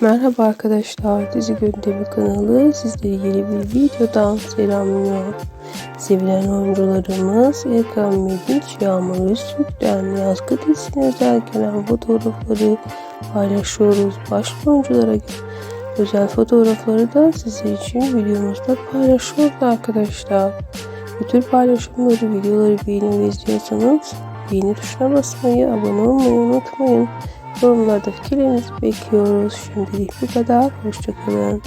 Merhaba arkadaşlar, Dizi Gündemi kanalı sizlere yeni bir videodan selamlıyor. Sevilen oyuncularımız Erkan Meriç, Yağmur Öztürk'ten yazgı dizisine özel gelen fotoğrafları paylaşıyoruz. Başka oyunculara özel fotoğrafları da sizler için videomuzda paylaşıyoruz arkadaşlar. Bu tür paylaşımları, videoları beğenip izliyorsanız beğeni tuşuna basmayı, abone olmayı unutmayın. Yorumlarda fikirlerinizi bekliyoruz. Şimdilik bu kadar. Hoşçakalın.